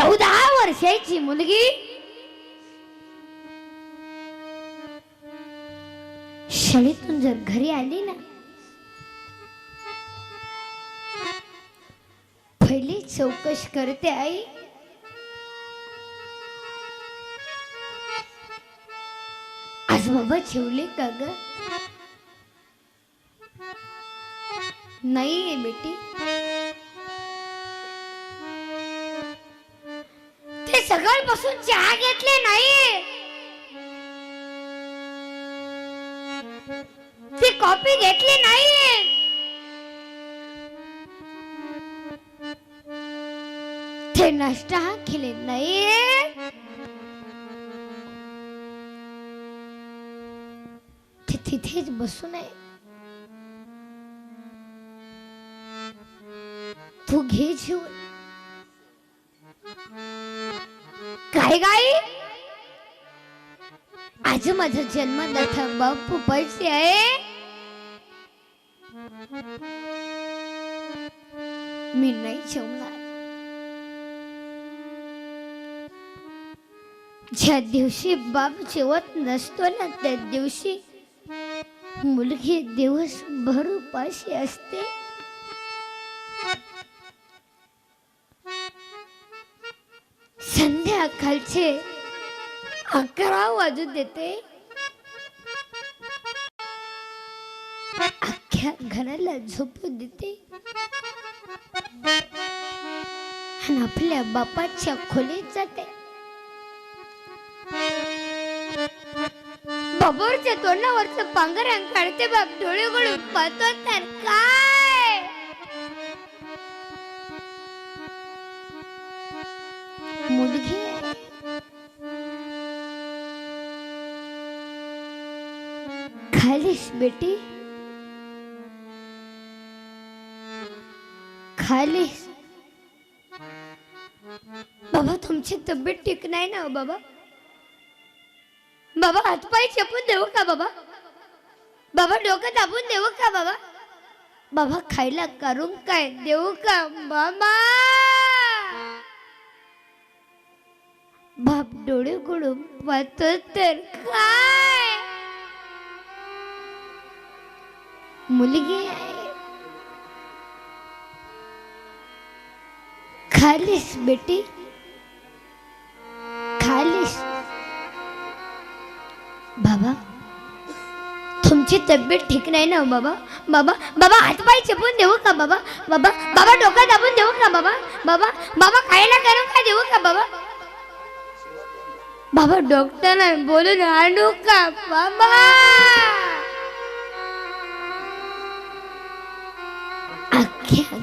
चौदा वर्षाची मुलगी शाळेतून जर घरी आली ना पहिली चौकश करते आई. आज बाबा ठेवले का ग? नाही बेटी. ते बसून चहा घेतले नाही. ती कॉफी घेतली नाही. ते नाश्ता हा केले नाही. ते तिथेच बसू नये तू घे जेवण. आहे गाई? आज माझा जन्म बापू पैसे आहे. मी नाही जेवणार. ज्या दिवशी बाप जेवत नसतो ना त्या दिवशी मुलगी दिवसभर उपाशी असते. संध्याकाळचे अकरा वाजू देते. अख्ख्या घराला झोपू देते. आणि आपल्या बापाच्या खोलीत जाते. बाबावरच्या तोंडावरचं पांघरण काढते बाप डोळे गळून पाहतो तर का आहेस बेटी। खालीस बाबा तुमची तब्येत ठीक नाही ना हो, बाबा? बाबा हातपाय चपून देऊ का बाबा? बाबा डोकं दाबून देऊ का बाबा? बाबा खायला करून काय देऊ का बाबा? बाप डोळे गुडून पाहतो तर का मुलगी आहे खालीस बेटी खालीस. बाबा तुमची तब्येत ठीक नाही ना हो, बाबा? बाबा बाबा हातपाय चिपून देऊ का बाबा? बाबा बाबा डोकं दाबून देऊ का बाबा? बाबा बाबा खायला करू काय देऊ का बाबा? बाबा डॉक्टर बोलून आणू का? बाबा!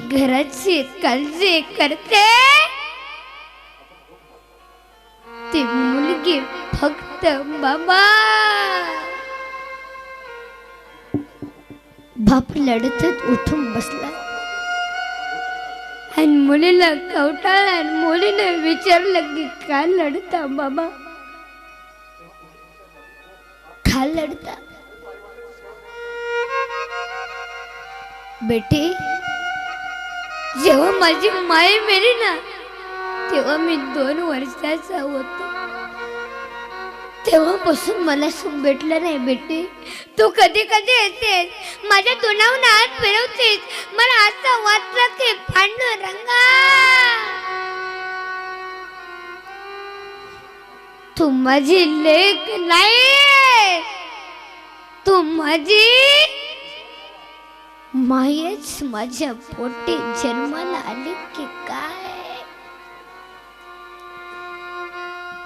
घराची काळजी करते. ती मुलगी फक्त बाबा. बाप लढतच उठून बसला. आणि मुलीला कवटाळ आणि मुलीनं विचारलं की का लढता बाबा? का लढता? बेटी जेव्हा माझी माय मेली ना तेव्हा मी दोन वर्षाचा होतो. तेव्हापासून मला सुख भेटलं नाही बेटी. तू कधी कधी येतेस माझ्या तोंडावर हात फिरवतेस. मला असं वाटलं की रंगा. तू माझी लेख नाही तू माझी मायच माझ्या पोटी जन्माला आली की काय?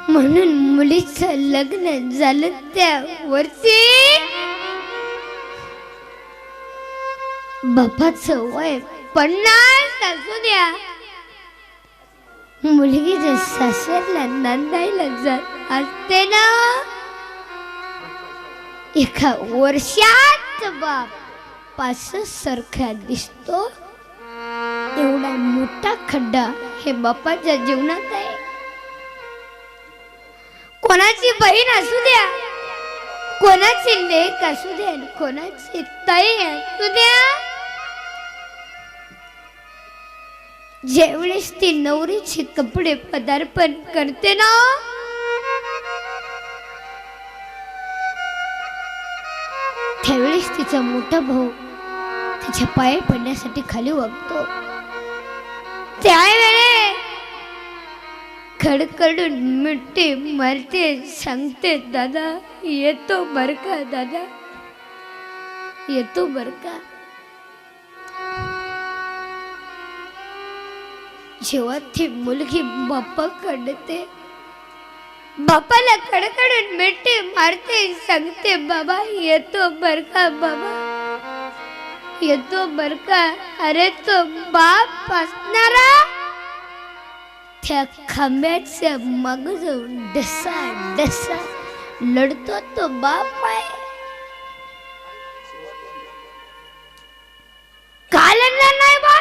म्हणून मुलीचं लग्न झालं त्या वर्षी वय पन्नास असू द्या. मुलगी जर सासरला नांदायला जात असते ना एका वर्षात बाप पासष्ट दिसतो. एवढा मोठा खड्डा हे बापाच्या जीवनात आहे. कोणाची बहीण असू द्या कोणाची लेक असू द्या कोणाची ताई असू द्या. ज्यावेळेस ती नवरीचे कपडे पदार्पण करते ना त्यावेळेस तिचा मोठा भाऊ त्याच्या पाय पडण्यासाठी खाली वागतो. त्यावेळे खडखडून मिट्टी मरते सांगते दादा येतो बर का दादा? येतो बर का? जेव्हा ती मुलगी बाप्पा कडते बापाला कडकडून मिठी मारते सांगते बाबा येतो बर का बाबा? येतो बर का? अरे तो बाप असणारा? त्या खांब्याच्या मग जाऊन डसा डसा लढतो तो बाप आहे. नाही बा.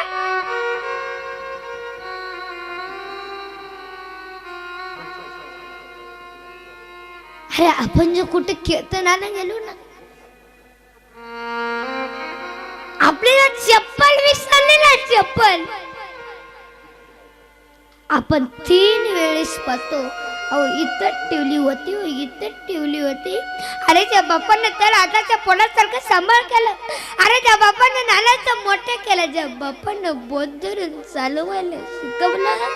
अरे आपण जो कुठे कीर्तनाला गेलो ना आपल्याला चप्पल विसरली ना चप्पल. आपण तीन वेळेस पाहतो अहो इथं ठेवली होती हो इथं ठेवली होती. अरे त्या बापानं तर आताच्या पोटासारखं सांभाळ केलं. अरे त्या बापानं नानाचं मोठं केलं. ज्या बापानं बोध धरून चालवायला शिकवलं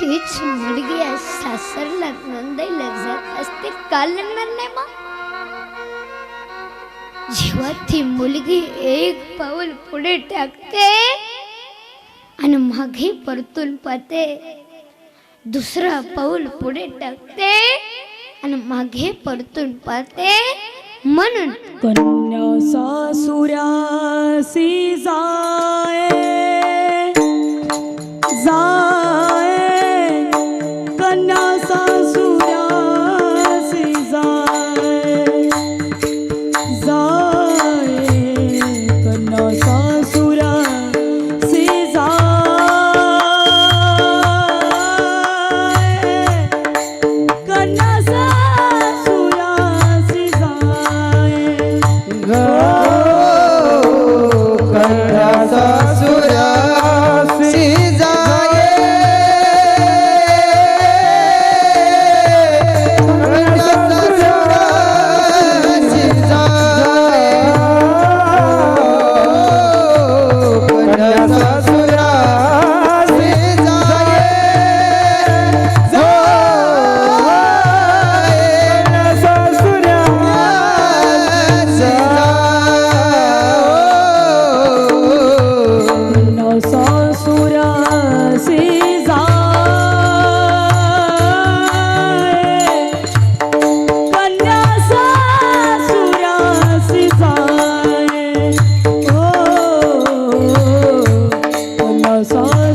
तीच मुलगी आज सासरला नंदाईला जात असते का लागणार नाही मग? जेव्हा मुलगी एक पाऊल पुढे टाकते आणि मागे परतून पाहते. दुसरा पाऊल पुढे टाकते आणि मागे परतून पाहते. म्हणून कन्या सासुऱ्या जाय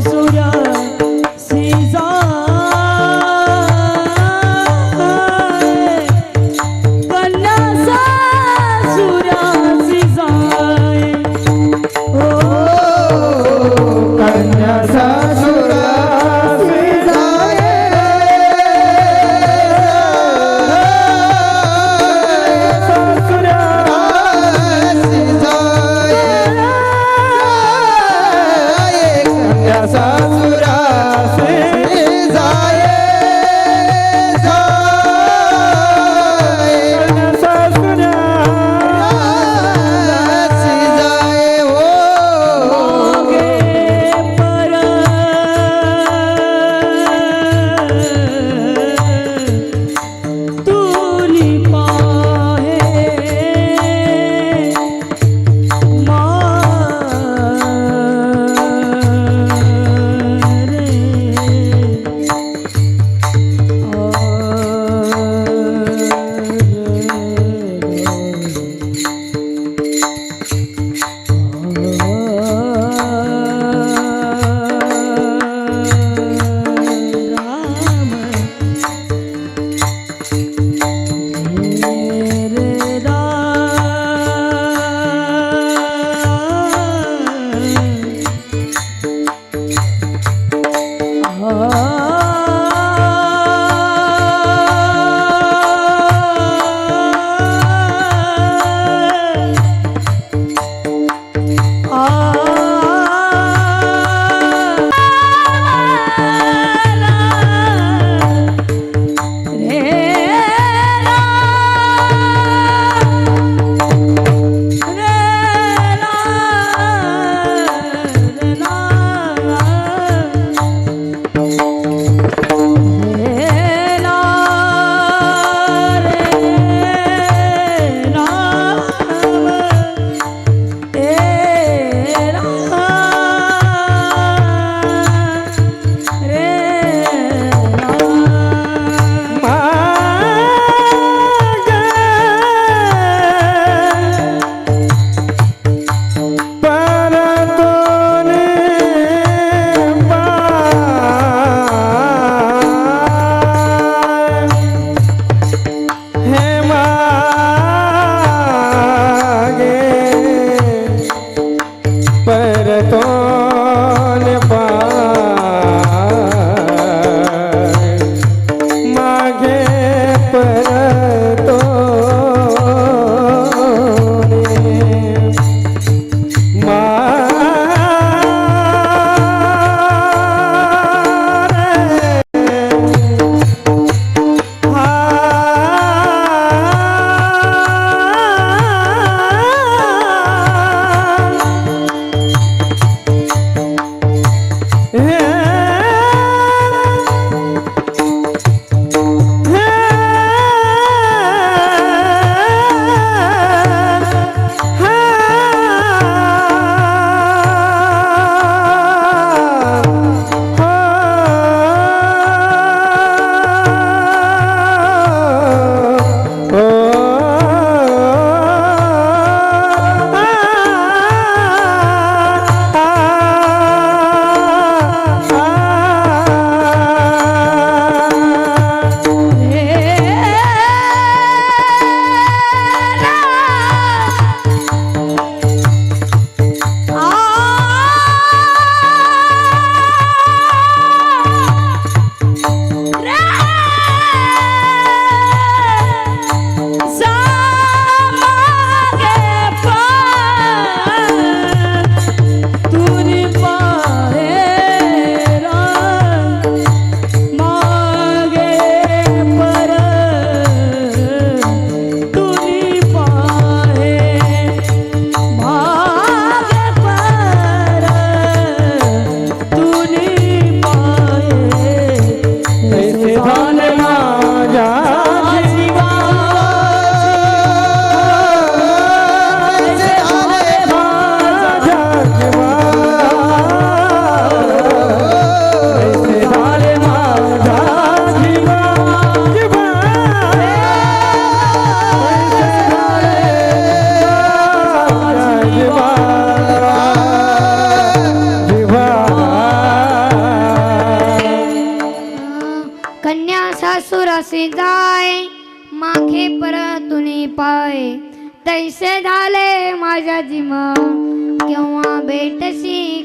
ಸುರಾ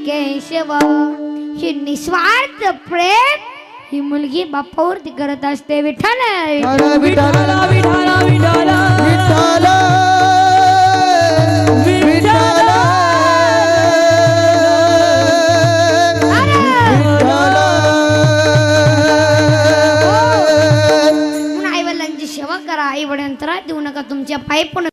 केशव ही निस्वार्थ प्रेम ही मुलगी बापावरती करत असते. विठ्ठल विठाला आई वडिलांची सेवा करा. आई वडिलांना त्रास देऊ नका. तुमच्या पायी पण